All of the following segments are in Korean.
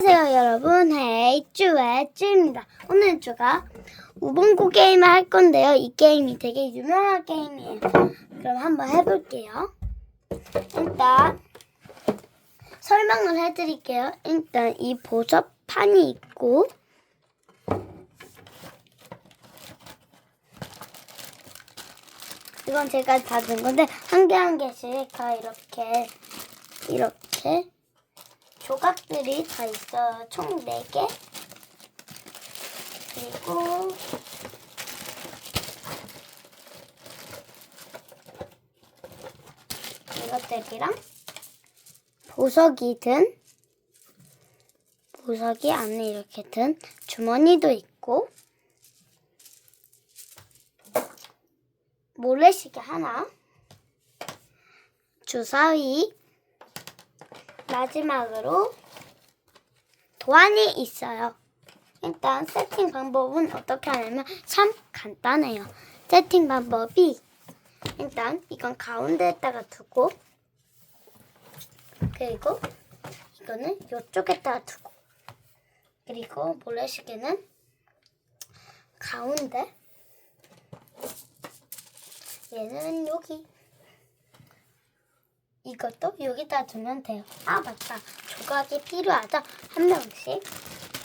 안녕하세요 여러분. 헤이쭈의 쭈입니다. 오늘 제가 우봉구 게임을 할 건데요. 이 게임이 되게 유명한 게임이에요. 그럼 한번 해볼게요. 일단 설명을 해드릴게요. 일단 이 보석판이 있고 이건 제가 다준 건데 한개한 개씩 다 이렇게 이렇게 조각들이 다 있어요. 총 4개. 그리고 이것들이랑 보석이 든 보석이 안에 이렇게 든 주머니도 있고 모래시계 하나 주사위 마지막으로 도안이 있어요. 일단 세팅 방법은 어떻게 하냐면 참 간단해요. 세팅 방법이 일단 이건 가운데에다가 두고 그리고 이거는 이쪽에다가 두고 그리고 모래시계는 가운데 얘는 여기 이것도 여기다 두면 돼요. 아 맞다. 조각이 필요하죠. 한 명씩.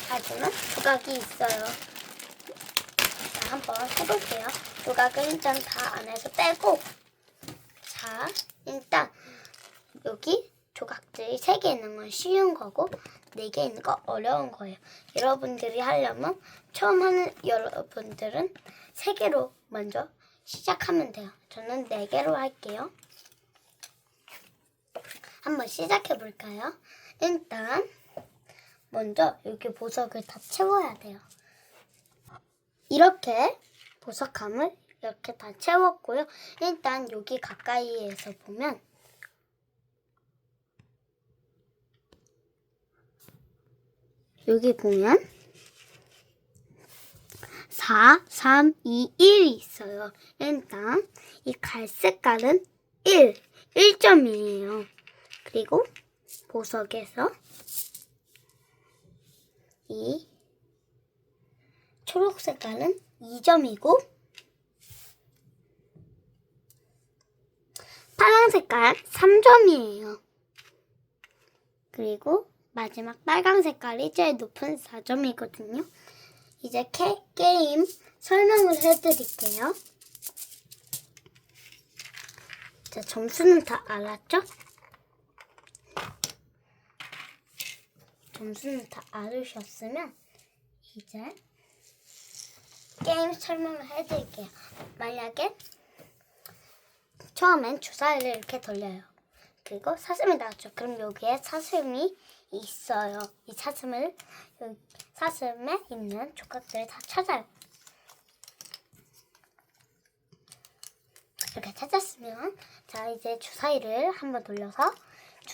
하지만 조각이 있어요. 자 한번 해볼게요. 조각을 일단 다 안에서 빼고 자 일단 여기 조각들이 세개 있는 건 쉬운 거고 네개 있는 거 어려운 거예요. 여러분들이 하려면 처음 하는 여러분들은 세 개로 먼저 시작하면 돼요. 저는 네 개로 할게요. 한번 시작해 볼까요? 일단 먼저 여기 보석을 다 채워야 돼요. 이렇게 보석함을 이렇게 다 채웠고요. 일단 여기 가까이에서 보면 여기 보면 4, 3, 2, 1이 있어요. 일단 이 갈색깔은 1, 1점이에요. 그리고 보석에서 이 초록 색깔은 2점이고 파란 색깔 3점이에요. 그리고 마지막 빨간 색깔이 제일 높은 4점이거든요. 이제 캐, 게임 설명을 해드릴게요. 자, 점수는 다 알았죠? 점수는 다 알으셨으면 이제 게임 설명을 해드릴게요. 만약에 처음엔 주사위를 이렇게 돌려요. 그리고 사슴이 나왔죠. 그럼 여기에 사슴이 있어요. 이 사슴을 여기 사슴에 있는 조각들을 다 찾아요. 이렇게 찾았으면 자 이제 주사위를 한번 돌려서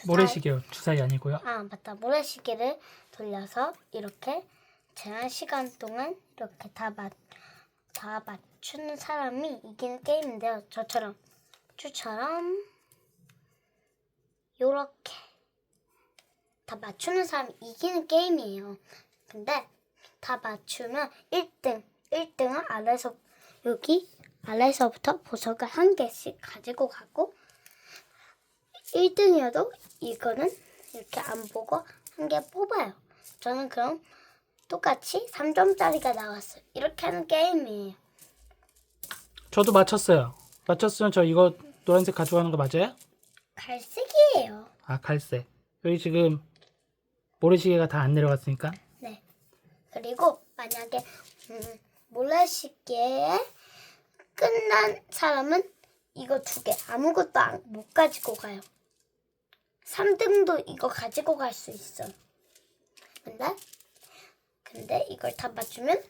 주사위- 모래시계요. 주사위 아니고요. 아 맞다 모래시계를 돌려서 이렇게 제한 시간 동안 이렇게 다 맞 다 맞추는 사람이 이기는 게임인데요. 저처럼 쭈처럼 요렇게 다 맞추는 사람이 이기는 게임이에요. 근데 다 맞추면 1등 1등은 아래서 여기 아래서부터 보석을 한 개씩 가지고 가고 1등이어도 이거는 이렇게 안 보고 한 개 뽑아요. 저는 그럼 똑같이 3점짜리가 나왔어요. 이렇게 하는 게임이에요. 저도 맞췄어요. 맞췄으면 저 이거 노란색 가져가는 거 맞아요? 갈색이에요. 아 갈색. 여기 지금 모래시계가 다 안 내려갔으니까 네. 그리고 만약에 음, 모래시계에 끝난 사람은 이거 두 개 아무것도 안- 못 가지고 가요. 3등도 이거 가지고 갈 수 있어요. 근데 근데 이걸 다 맞추면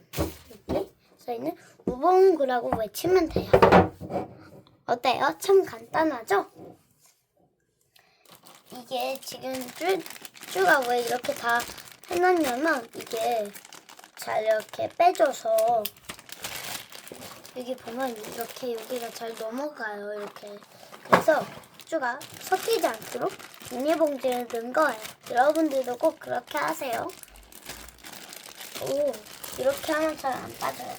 여기 써 있는 우봉구라고 외치면 돼요. 어때요? 참 간단하죠? 이게 지금 쭈, 쭈가 왜 이렇게 다 해놨냐면 이게 잘 이렇게 빼줘서 여기 보면 이렇게 여기가 잘 넘어가요 이렇게 그래서 쭈가 섞이지 않도록 비닐봉지에 넣은 거예요. 여러분들도 꼭 그렇게 하세요. 오, 이렇게 하면 잘 안 빠져요.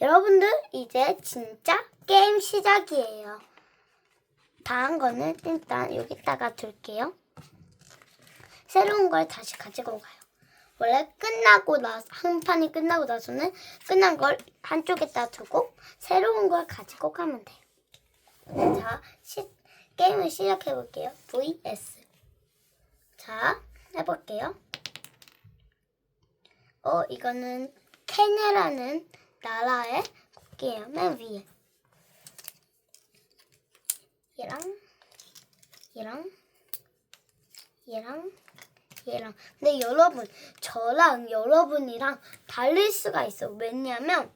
여러분들 이제 진짜 게임 시작이에요. 다 한 거는 일단 여기다가 둘게요. 새로운 걸 다시 가지고 가요. 원래 끝나고 나한 판이 끝나고 나서는 끝난 걸 한쪽에다 두고 새로운 걸 가지고 가면 돼요. 자, 시, 게임을 시작해 볼게요. VS. 자, 해볼게요. 어, 이거는 케네라는 나라의 국기예요. 맨 위에. 얘랑 얘랑 얘랑 얘랑 근데 여러분 저랑 여러분이랑 다를 수가 있어 왜냐면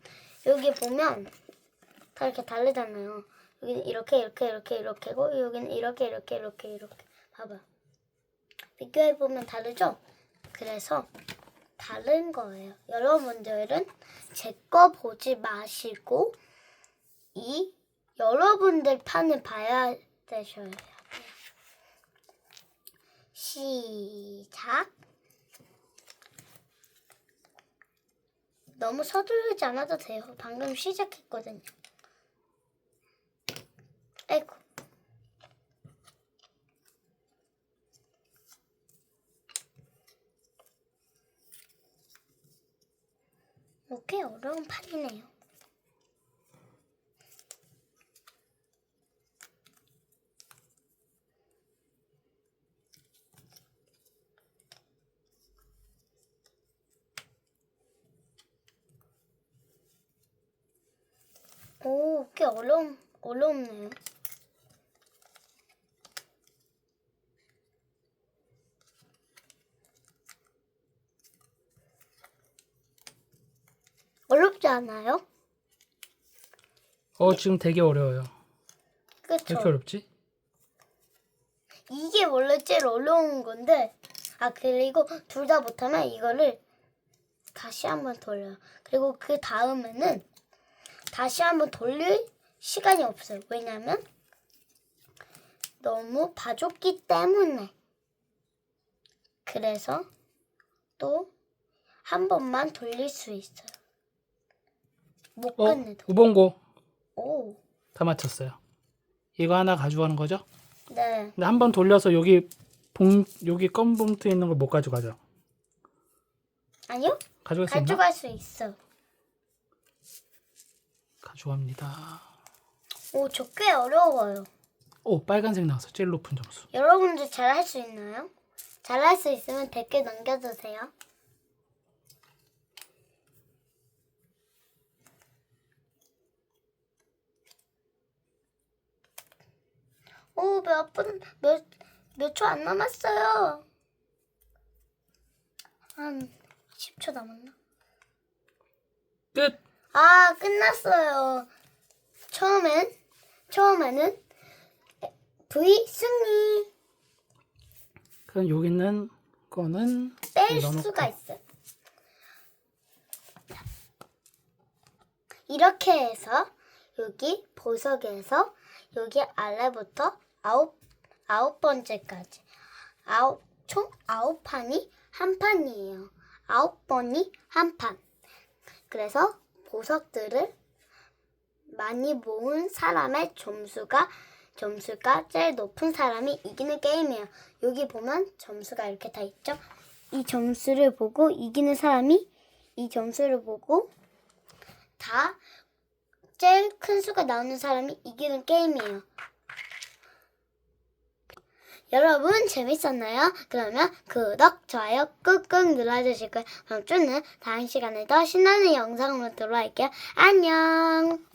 여기 보면 다 이렇게 다르잖아요 여기는 이렇게 이렇게 이렇게 이렇게고 여기는 이렇게 이렇게 이렇게 이렇게 봐봐 비교해 보면 다르죠 그래서 다른 거예요 여러분들은 제 거 보지 마시고 이 여러분들 판을 봐야 되셔야 돼요. 시작. 너무 서두르지 않아도 돼요. 방금 시작했거든요. 아이고. 어, 꽤 어려운 판이네요. 오, 꽤 어려움, 어렵네요. 어렵지 않아요? 어 지금 되게 어려워요. 왜? 이렇게 어렵지? 이게 원래 제일 어려운 건데, 아, 그리고 둘 다 못하면 이거를 다시 한번 돌려요. 그리고 그 다음에는 다시 한번 돌릴 시간이 없어요. 왜냐면 너무 봐줬기 때문에. 그래서 또 한 번만 돌릴 수 있어요. 못 어 끝내도. 우봉고 오, 다 맞췄어요. 이거 하나 가져가는 거죠? 네. 근데 한번 돌려서 여기 봉 여기 검 봉투에 있는 걸 못 가져가죠? 아니요? 가져갈 수 있나? 가져갈 수 있어. 가져갑니다. 오, 저 꽤 어려워요. 오 빨간색 나왔어. 제일 높은 점수. 여러분들 잘할 수 있나요? 잘 할 수 있으면 댓글 남겨주세요. 오, 몇 분, 몇, 몇 초 안 남았어요. 한 10초 남았나? 끝. 아, 끝났어요. 처음엔, 처음에는 V 승리. 그럼 여기 있는 거는 뺄 넣어놓고. 수가 있어 요. 이렇게 해서 여기 보석에서 여기 아래부터 아홉 아홉 번째까지 아홉 총 아홉 판이 한 판이에요. 아홉 번이 한 판. 그래서 보석들을 많이 모은 사람의 점수가 점수가 제일 높은 사람이 이기는 게임이에요. 여기 보면 점수가 이렇게 다 있죠. 이 점수를 보고 이기는 사람이 이 점수를 보고 다 제일 큰 수가 나오는 사람이 이기는 게임이에요. 여러분 재밌었나요? 그러면 구독, 좋아요 꾹꾹 눌러주실 거예요. 그럼 저는 다음 시간에 더 신나는 영상으로 돌아올게요. 안녕!